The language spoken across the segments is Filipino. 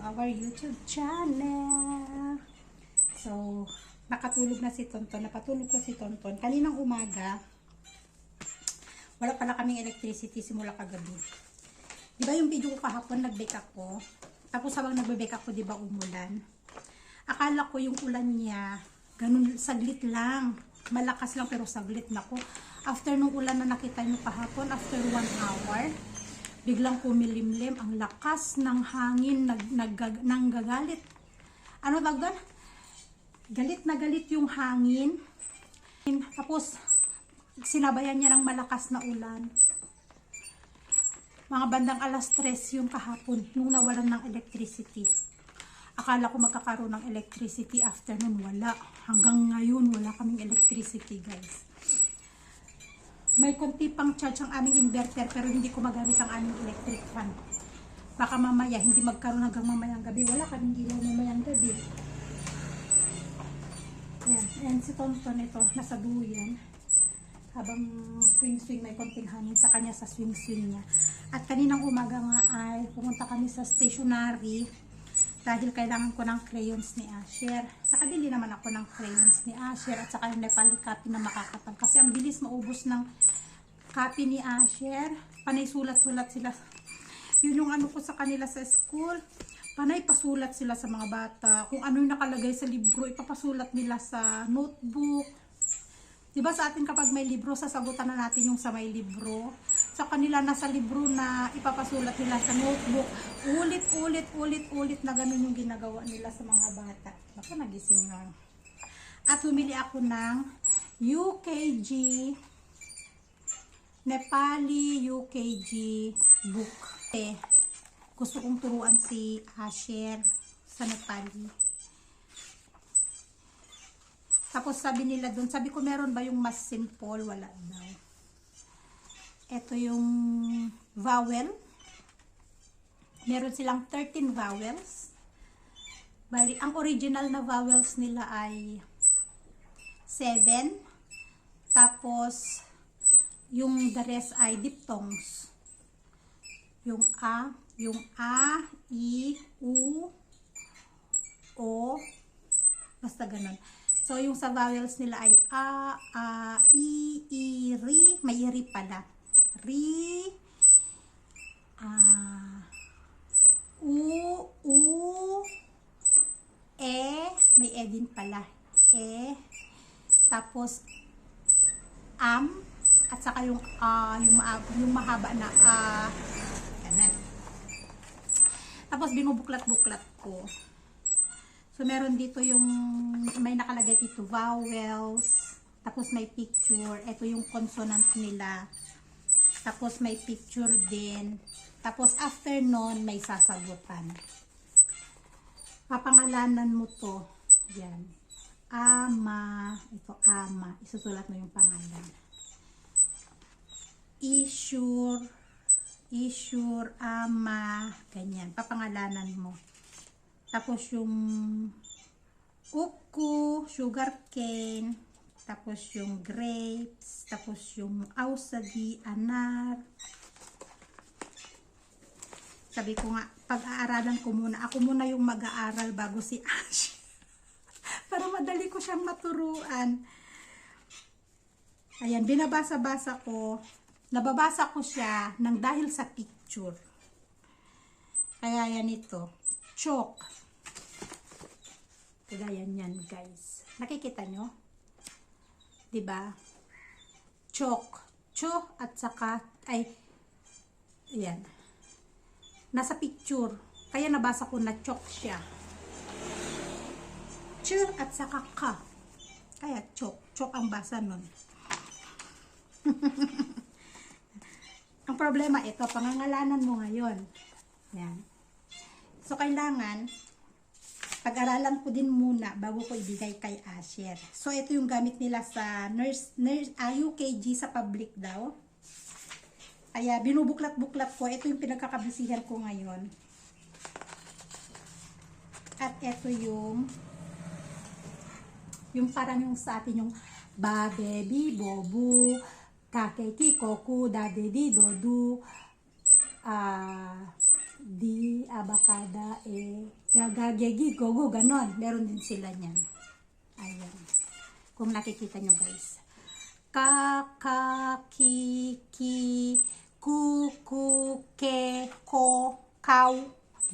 our YouTube channel. So, nakatulog na si Tonton. Napatulog ko si Tonton. Kaninang umaga, wala pala kaming electricity simula kagabi. Di ba yung video ko kahapon, nag-bake ako. Tapos habang nagbe-bake ako, di ba umulan? Akala ko yung ulan niya, ganun, saglit lang. Malakas lang pero saglit na ko. After nung ulan na nakita nyo kahapon, after one hour, biglang kumilimlim ang lakas ng hangin nag, nag, nanggagalit. Ano tawag doon? Galit na galit yung hangin. Tapos, sinabayan niya ng malakas na ulan. Mga bandang alas 3 yung kahapon nung nawalan ng electricity. Akala ko magkakaroon ng electricity after nun wala. Hanggang ngayon wala kaming electricity guys. May konti pang charge ang aming inverter pero hindi ko magamit ang aming electric fan. Baka mamaya hindi magkaroon hanggang mamayang gabi. Wala kaming ilaw mamayang gabi. Ayan, ayan si Tonton ito, nasa duyan. Habang swing-swing may konting hangin sa kanya sa swing-swing niya. At kaninang umaga nga ay pumunta kami sa stationery dahil kailangan ko ng crayons ni Asher. Nakabili naman ako ng crayons ni Asher at saka yung Nepali copy na makakapal. Kasi ang bilis maubos ng copy ni Asher. Panay sulat-sulat sila. Yun yung ano ko sa kanila sa school. Panay pasulat sila sa mga bata. Kung ano yung nakalagay sa libro, ipapasulat nila sa notebook. Diba sa atin kapag may libro, sasagutan na natin yung sa may libro. Sa kanila nasa libro na ipapasulat nila sa notebook. Ulit, ulit, ulit, ulit na ganun yung ginagawa nila sa mga bata. Baka nagising na. At humili ako ng UKG Nepali UKG book. Eh, gusto kong turuan si Asher sa Nepali. Tapos sabi nila doon, sabi ko meron ba yung mas simple? Wala daw. Ito yung vowel. Meron silang 13 vowels. Bali, ang original na vowels nila ay 7. Tapos, yung the rest ay diphthongs. Yung A, yung A, I, U, O, basta ganun. So, yung sa vowels nila ay A, A, I, I, Ri, may ri pala. Ri, A, U, U, E, may E din pala. E, tapos, am, at saka yung, ah, yung, ma- yung mahaba na, ah, ganun. Tapos, binubuklat-buklat ko. So, meron dito yung, may nakalagay dito, vowels. Tapos, may picture. Ito yung consonant nila. Tapos, may picture din. Tapos, after nun, may sasagutan. Papangalanan mo to. Yan. Ama. Ito, ama. Isusulat mo yung pangalan. Isure. Isure, ama. Ganyan. Papangalanan mo. Tapos yung uku, sugar cane, tapos yung grapes, tapos yung ausagi, anar. Sabi ko nga, pag-aaralan ko muna. Ako muna yung mag-aaral bago si Ash. Para madali ko siyang maturuan. Ayan, binabasa-basa ko. Nababasa ko siya ng dahil sa picture. Kaya yan ito. Chalk. Kagaya yan, guys. Nakikita nyo? 'Di ba? Chalk. Cho at saka, ay, ayan. Nasa picture. Kaya nabasa ko na chalk siya. Ch at saka ka. Kaya chalk. Chalk ang basa nun. ang problema ito, pangangalanan mo ngayon. Yan. So, kailangan, pag-aralan ko din muna bago ko ibigay kay Asher. So, ito yung gamit nila sa nurse, nurse uh, sa public daw. Kaya, binubuklat-buklat ko. Ito yung pinagkakabisihan ko ngayon. At ito yung yung parang yung sa atin yung ba, baby, bobu, kakeki, koku, dadedi, dodu, ah, di abakada e gagagegi gogo ganon. Meron din sila niyan. Ayan. Kung nakikita nyo guys. Kakakiki kuku ke ko kaw.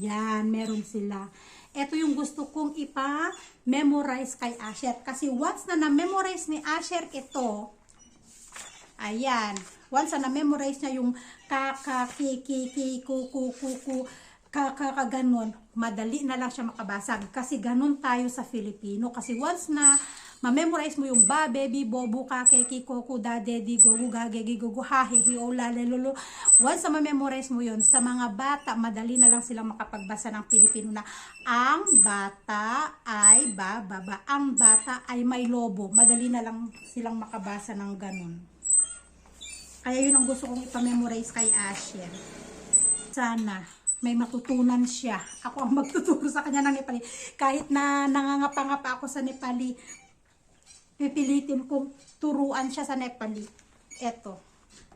Yan meron sila. Ito yung gusto kong ipa-memorize kay Asher. Kasi once na na-memorize ni Asher ito Ayan. Once na na-memorize niya yung kaka, kiki, ki, ku, ku, ku, ku, kaka, kaganon, madali na lang siya makabasag. Kasi ganon tayo sa Filipino. Kasi once na ma-memorize mo yung ba, baby, bobo, kake, ki, koku, dade, di, gogu, gage, gi, gogu, hahe, hi, ola, lelolo. Once na ma-memorize mo yun, sa mga bata, madali na lang silang makapagbasa ng Filipino na ang bata ay ba, baba. Ang bata ay may lobo. Madali na lang silang makabasa ng ganon. Kaya yun ang gusto kong ipamemorize kay Asher. Sana may matutunan siya. Ako ang magtuturo sa kanya ng Nepali. Kahit na nangangapa-ngapa ako sa Nepali, pipilitin kong turuan siya sa Nepali. Eto.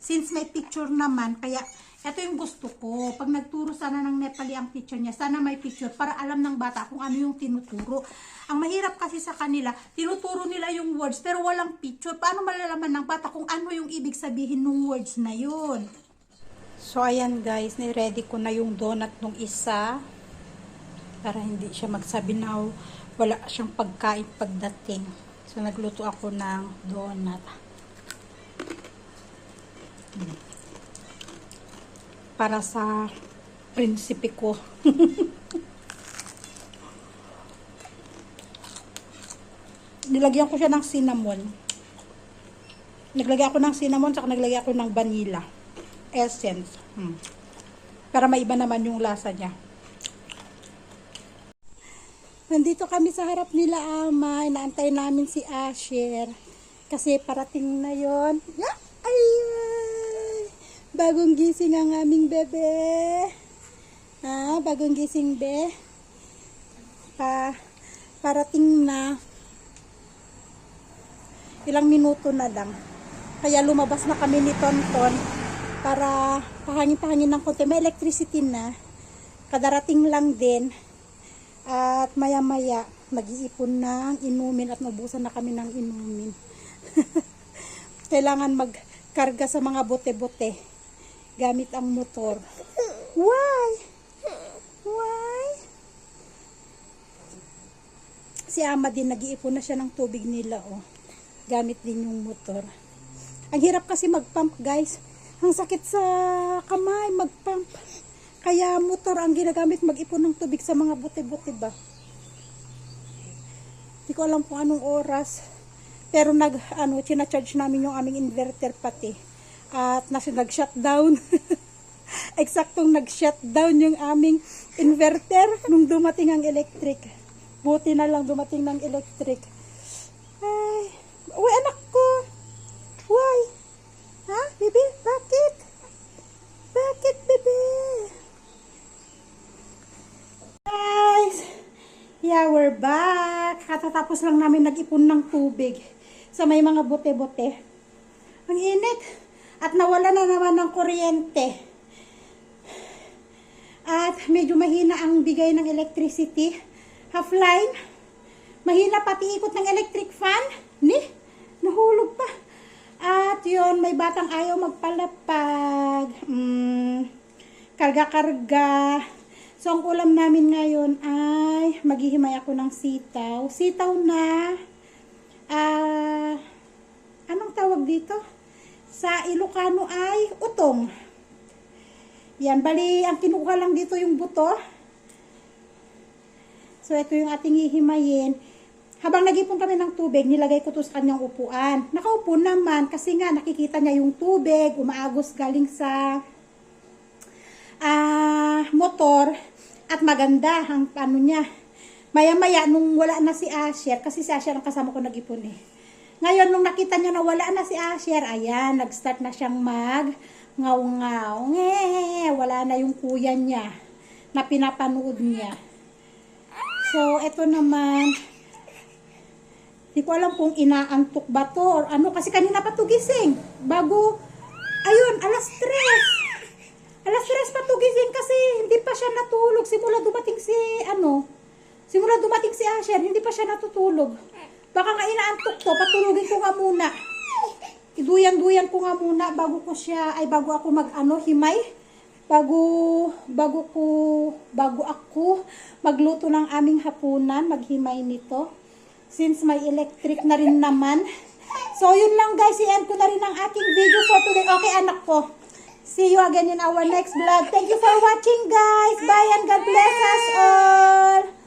Since may picture naman, kaya ito yung gusto ko. Pag nagturo sana ng Nepali ang picture niya, sana may picture para alam ng bata kung ano yung tinuturo. Ang mahirap kasi sa kanila, tinuturo nila yung words pero walang picture. Paano malalaman ng bata kung ano yung ibig sabihin ng words na yun? So ayan guys, ni-ready ko na yung donut nung isa para hindi siya magsabi na wala siyang pagkain pagdating. So nagluto ako ng donut. Para sa prinsipe ko. Nilagyan ko siya ng cinnamon. Naglagay ako ng cinnamon, saka naglagay ako ng vanilla essence. Hmm. Para maiba naman yung lasa niya. Nandito kami sa harap nila ama. Inaantay namin si Asher. Kasi parating na yon. Yeah! Bagong gising ang aming bebe. Ah, bagong gising be. Pa, parating na. Ilang minuto na lang. Kaya lumabas na kami ni Tonton para pahangin-pahangin ng konti. May electricity na. Kadarating lang din. At maya-maya, mag-iipon ng inumin at nabusan na kami ng inumin. Kailangan magkarga sa mga bote-bote gamit ang motor. Why? Why? Si Ama din nag-iipon na siya ng tubig nila oh. Gamit din yung motor. Ang hirap kasi mag-pump guys. Ang sakit sa kamay mag-pump. Kaya motor ang ginagamit mag-ipon ng tubig sa mga bote-bote ba. Hindi ko alam kung anong oras. Pero nag ano, charge namin yung aming inverter pati at nasa nag-shutdown. Eksaktong nag-shutdown yung aming inverter nung dumating ang electric. Buti na lang dumating ng electric. Ay, uy anak ko. Why? Ha, bebe? Bakit? Bakit, bebe? Guys, yeah, we're back. Katatapos lang namin nag-ipon ng tubig sa may mga bote-bote. Ang init. At nawala na naman ng kuryente. At medyo mahina ang bigay ng electricity. Half line. Mahina pati ikot ng electric fan. Ni, nahulog pa. At yon may batang ayaw magpalapag. Mm, karga-karga. So, ang ulam namin ngayon ay maghihimay ako ng sitaw. Sitaw na, ah, anong tawag dito? Sa Ilocano ay utong. Yan, bali, ang kinukuha lang dito yung buto. So, ito yung ating hihimayin. Habang nagipon kami ng tubig, nilagay ko to sa kanyang upuan. Nakaupo naman kasi nga nakikita niya yung tubig, umaagos galing sa ah motor at maganda ang ano niya. Maya-maya nung wala na si Asher, kasi si Asher ang kasama ko nag-ipon eh. Ngayon, nung nakita niya na wala na si Asher, ayan, nag-start na siyang mag ngaw-ngaw. Wala na yung kuya niya na pinapanood niya. So, eto naman, di ko alam kung inaantok ba to or ano, kasi kanina pa to gising. Bago, ayun, alas 3. Alas tres pa to gising kasi hindi pa siya natulog. Simula dumating si, ano, simula dumating si Asher, hindi pa siya natutulog. Baka nga inaantok to, patulogin ko nga muna. Iduyan-duyan ko nga muna bago ko siya, ay bago ako mag-ano, himay. Bago, bago ko, bago ako magluto ng aming hapunan, maghimay nito. Since may electric na rin naman. So, yun lang guys. I-end ko na rin ang aking video for today. Okay, anak ko. See you again in our next vlog. Thank you for watching, guys. Bye and God bless us all.